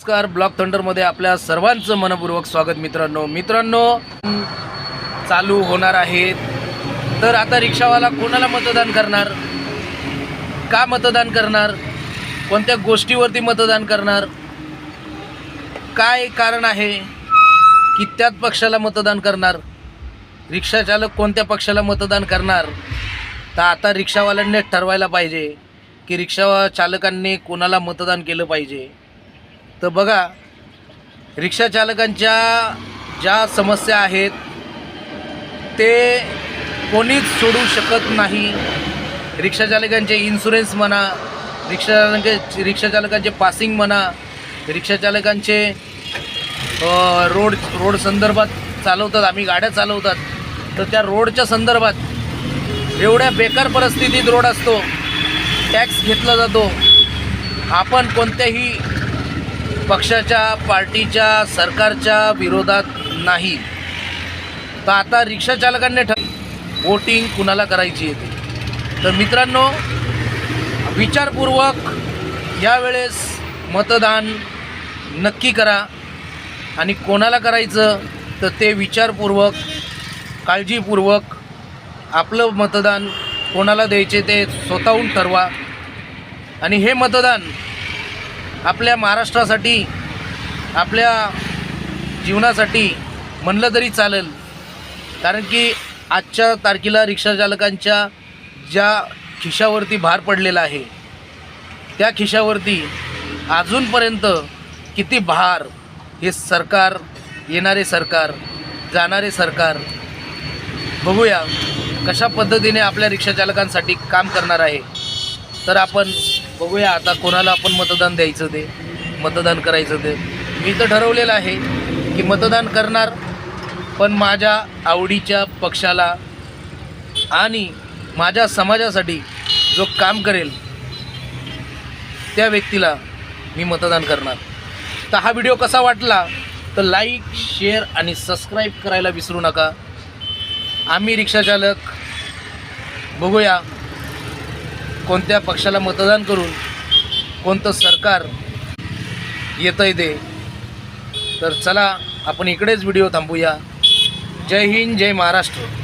नमस्कार. ब्लॉक थंडरमध्ये आपल्या सर्वांचं मनपूर्वक स्वागत मित्रांनो. मित्रांनो चालू होणार आहेत तर आता रिक्षावाला कोणाला मतदान करणार? का मतदान करणार? कोणत्या गोष्टीवरती मतदान करणार? काय कारण आहे? की त्याच पक्षाला मतदान करणार? रिक्षाचालक कोणत्या पक्षाला मतदान करणार? तर आता रिक्षावाल्यांनी ठरवायला पाहिजे की रिक्षा चालकांनी कोणाला मतदान केलं पाहिजे. तर बघा रिक्षाचालकांच्या ज्या समस्या आहेत ते कोणीच सोडू शकत नाही. रिक्षाचालकांचे इन्शुरन्स म्हणा रिक्षाचालकांचे रिक्षाचालकांचे पासिंग म्हणा रिक्षाचालकांचे रोड रोड संदर्भात चालवतात आम्ही गाड्या चालवतात. तर त्या रोडच्या संदर्भात एवढ्या बेकार परिस्थितीत रोड असतो टॅक्स घेतला जातो. आपण कोणत्याही पक्षाच्या पार्टीच्या सरकारच्या विरोधात नाही. तर आता रिक्षाचालकांनी ठर वोटिंग कुणाला करायची येते तर मित्रांनो विचारपूर्वक यावेळेस मतदान नक्की करा. आणि कोणाला करायचं तर ते विचारपूर्वक काळजीपूर्वक आपलं मतदान कोणाला द्यायचे ते स्वतःहून ठरवा. आणि हे मतदान आपल्या महाराष्ट्रासाठी आपल्या जीवनासाठी म्हणलं तरी चालेल. कारण की आजच्या तारखेला रिक्षाचालकांच्या ज्या खिशावरती भार पडलेला आहे त्या खिशावरती अजूनपर्यंत किती भार हे सरकार येणारे सरकार जाणारे सरकार बघूया कशा पद्धतीने आपल्या रिक्षाचालकांसाठी काम करणार आहे. तर आपण बघूया आता कोणाला आपण मतदान द्यायचं ते मतदान करायचं ते. मी तर ठरवलेलं आहे की मतदान करणार पण माझ्या आवडीच्या पक्षाला आणि माझ्या समाजासाठी जो काम करेल त्या व्यक्तीला मी मतदान करणार. तर हा व्हिडिओ कसा वाटला तर लाईक शेअर आणि सबस्क्राईब करायला विसरू नका. आम्ही रिक्षाचालक बघूया. कोणत्या पक्षाला मतदान करून कोणतं सरकार येतं आहे ते. तर चला आपण इकडेच व्हिडिओ थांबूया. जय हिंद जय महाराष्ट्र.